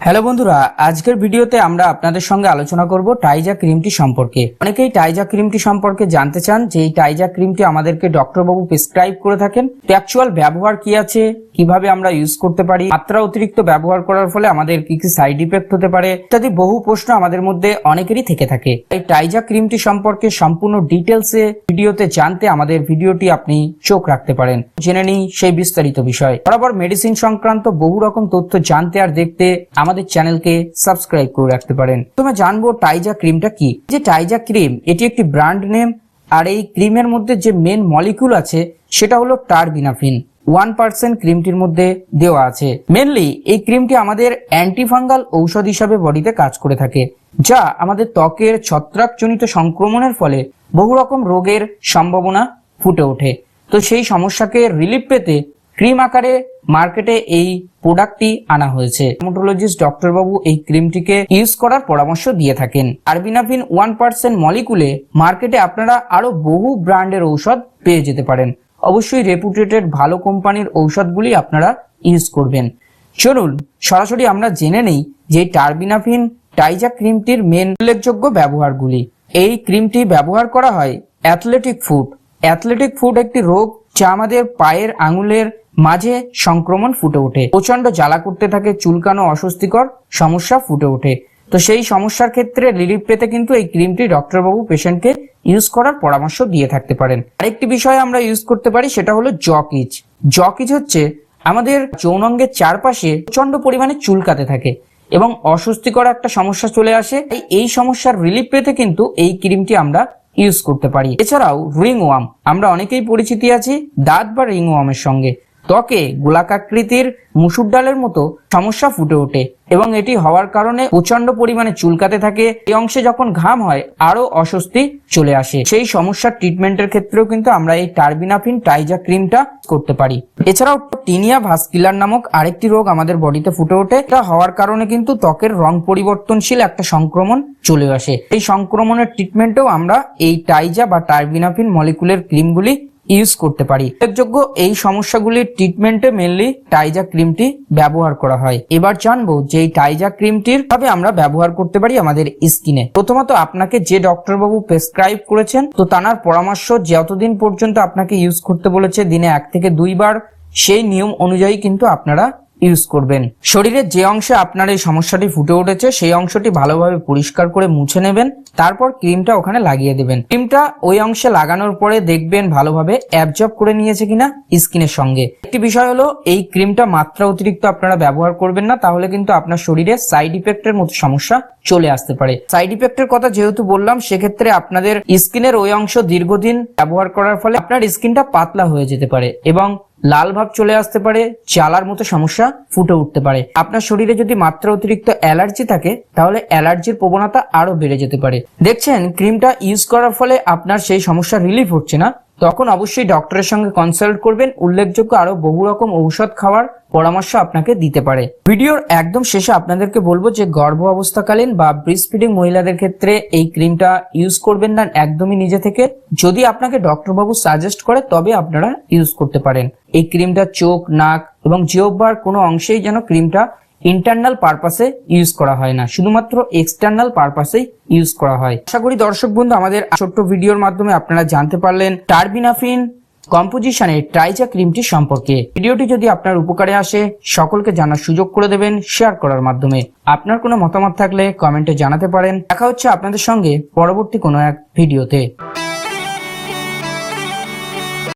Hello বন্ধুরা, আজকের ভিডিওতে আমরা আপনাদের সঙ্গে আলোচনা করব টাইজা ক্রিমটি সম্পর্কে। অনেকেই টাইজা ক্রিমটি সম্পর্কে জানতে চান যে এই টাইজা ক্রিমটি আমাদেরকে ডক্টর বাবু প্রেসক্রাইব করে থাকেন। অ্যাকচুয়াল ব্যবহার কি আছে? কীভাবে আমরা ইউজ করতে পারি, মাত্রা অতিরিক্ত ব্যবহার করার ফলে আমাদের কি কি সাইড ইফেক্ট হতে পারে, ইত্যাদি বহু প্রশ্ন আমাদের মধ্যে অনেকেরই থেকে থাকে। এই টাইজা ক্রিমটি সম্পর্কে সম্পূর্ণ ডিটেলস ডিটেলসে ভিডিওতে জানতে আমাদের ভিডিওটি আপনি চোখ রাখতে পারেন। জেনে নিই সেই বিস্তারিত বিষয়। বরাবর মেডিসিন সংক্রান্ত বহু রকম তথ্য জানতে আর দেখতে আমাদের চ্যানেলকে সাবস্ক্রাইব করে রাখতে পারেন। তোমরা জানব টাইজা ক্রিমটা কি? যে টাইজা ক্রিম এটি একটি ব্র্যান্ড নেম আর এই ক্রিমের মধ্যে যে মেন মলিকুল আছে, সেটা হলো টারবিনাফিন ওয়ান পার্সেন্ট ক্রিমটির মধ্যে দেওয়া আছে। মেনলি এই ক্রিমটি আমাদের অ্যান্টিফাঙ্গাল ঔষধ হিসাবে বডিতে কাজ করে থাকে, যা আমাদের ত্বকের ছত্রাকজনিত সংক্রমণের ফলে বহু রকম রোগের সম্ভাবনা ফুটে ওঠে। তো সেই সমস্যাকে রিলিফ পেতে ক্রিম আকারে মার্কেটে এই প্রোডাক্টটি আনা হয়েছে। ডের্মাটোলজিস্ট ডক্টর বাবু এই ক্রিমটিকে ইউজ করার পরামর্শ দিয়ে থাকেন। আরবিনাফিন ওয়ান পার্সেন্ট মলিকুলে মার্কেটে আপনারা আরও বহু ব্র্যান্ডের ঔষধ পেয়ে যেতে পারেন। অবশ্যই রেপুটেটেড ভালো কোম্পানির ঔষধগুলি আপনারা ইউজ করবেন। চলুন, সরাসরি আমরা জেনে নেই যে টার্বিনাফিন টাইজা ক্রিমটির মেন উল্লেখযোগ্য ব্যবহারগুলি। এই ক্রিমটি ব্যবহার করা হয় অ্যাথলেটিক ফুড। অ্যাথলেটিক ফুড একটি রোগ যা আমাদের পায়ের আঙুলের মাঝে সংক্রমণ ফুটে ওঠে। প্রচণ্ড জ্বালা করতে থাকে, চুলকানো অস্বস্তিকর সমস্যা ফুটে ওঠে। তো সেই সমস্যার ক্ষেত্রে রিলিফ পেতে কিন্তু এই ক্রিমটি ডক্টরবাবু পেশেন্টকে ইউজ করার পরামর্শ দিয়ে থাকতে পারেন। আরেকটি বিষয় আমরা ইউজ করতে পারি, সেটা হলো জকিজ জকিজ হচ্ছে আমাদের যৌনাঙ্গের চারপাশে প্রচণ্ড পরিমাণে চুলকাতে থাকে এবং অস্বস্তিকর একটা সমস্যা চলে আসে। তাই এই সমস্যার রিলিফ পেতে কিন্তু এই ক্রিমটি আমরা ইউজ করতে পারি। এছাড়াও রিং ওয়াম আমরা অনেকেই পরিচিতি আছি দাঁত বা রিং ওয়ামের সঙ্গে। ত্বকে গোলাকাকৃতির মুসুর ডালের মতো সমস্যা ফুটে ওঠে এবং এটি হওয়ার কারণে প্রচণ্ড পরিমাণে চুলকাতে থাকে। এই অংশে যখন ঘাম হয় আরও অস্বস্তি চলে আসে। সেই সমস্যার ট্রিটমেন্টের ক্ষেত্রেও কিন্তু আমরা এই টার্বিনাফিন টাইজা ক্রিমটা করতে পারি। এছাড়াও টিনিয়া ভাস্কিলার নামক আরেকটি রোগ আমাদের বডিতে ফুটে ওঠে। এটা হওয়ার কারণে কিন্তু ত্বকের রং পরিবর্তনশীল একটা সংক্রমণ চলে আসে। এই সংক্রমণের ট্রিটমেন্টেও আমরা এই টাইজা বা টার্বিনাফিন মলিকুলের ক্রিমগুলি ইউজ করতে পারি। উল্লেখযোগ্য এই সমস্যাগুলির ট্রিটমেন্টে মেনলি টাইজা ক্রিমটি ব্যবহার করা হয়। এবার জানব যে এই টাইজা ক্রিমটির ভাবে আমরা ব্যবহার করতে পারি আমাদের স্কিনে প্রথমত আপনাকে যে ডক্টর বাবু প্রেসক্রাইব করেছেন, তো তানার পরামর্শ যতদিন পর্যন্ত আপনাকে ইউজ করতে বলেছে, দিনে এক থেকে দুইবার, সেই নিয়ম অনুযায়ী কিন্তু আপনারা ইউজ করবেন। শরীরের যে অংশে আপনার এই সমস্যাটি ফুটে উঠেছে, সেই অংশটি ভালোভাবে পরিষ্কার করে মুছে নেবেন, তারপর ক্রিমটা ওখানে লাগিয়ে দেবেন। ক্রিমটা ওই অংশে লাগানোর পরে দেখবেন ভালোভাবে অ্যাবজর্ব করে নিয়েছে কিনা স্কিনের সঙ্গে। একটি বিষয় হলো, এই ক্রিমটা মাত্রা অতিরিক্ত আপনারা ব্যবহার করবেন না, তাহলে কিন্তু আপনার শরীরে সাইড ইফেক্টের মতো সমস্যা চলে আসতে পারে। সাইড ইফেক্টের কথা যেহেতু বললাম, সেক্ষেত্রে আপনাদের স্কিনের ওই অংশ দীর্ঘদিন ব্যবহার করার ফলে আপনার স্কিনটা পাতলা হয়ে যেতে পারে এবং লাল ভাব চলে আসতে পারে চালার মতো সমস্যা ফুটে উঠতে পারে। আপনার শরীরে যদি মাত্রা অতিরিক্ত অ্যালার্জি থাকে, তাহলে অ্যালার্জির প্রবণতা আরও বেড়ে যেতে পারে। দেখছেন, ক্রিমটা ইউজ করার ফলে আপনার সেই সমস্যা রিলিফ হচ্ছে না। তখন অবশ্যই ডক্টরের সঙ্গে কনসাল্ট করবেন। উল্লেখযোগ্য আরও বহু রকম ঔষধ খাওয়ার পরামর্শ আপনাকে দিতে পারে। ভিডিওর একদম শেষে আপনাদেরকে বলব যে গর্ভ অবস্থাকালীন বা ব্রিস্ট ফিডিং মহিলাদের ক্ষেত্রে এই ক্রিমটা ইউজ করবেন না, একদমই নিজে থেকে। যদি আপনাকে ডক্টর বাবু সাজেস্ট করে, তবে আপনারা ইউজ করতে পারেন। এই ক্রিমটা চোখ, নাক এবং জিহ্বার কোনো অংশেই যেন ক্রিমটা ইন্টারনাল পারপাসে ইউজ করা হয় না। শুধুমাত্র এক্সটার্নাল পারপাসেই ইউজ করা হয়। আশা করি দর্শক বন্ধু, আমাদের ছোট্ট ভিডিওর মাধ্যমে আপনারা জানতে পারলেন টার্বিনাফিন কম্পোজিশনের ট্রাইজা ক্রিমটি সম্পর্কে। ভিডিওটি যদি আপনার উপকারে আসে, সকলকে জানার সুযোগ করে দেবেন শেয়ার করার মাধ্যমে। আপনার কোনো মতামত থাকলে কমেন্টে জানাতে পারেন। দেখা হচ্ছে আপনাদের সঙ্গে পরবর্তী কোনো এক ভিডিওতে।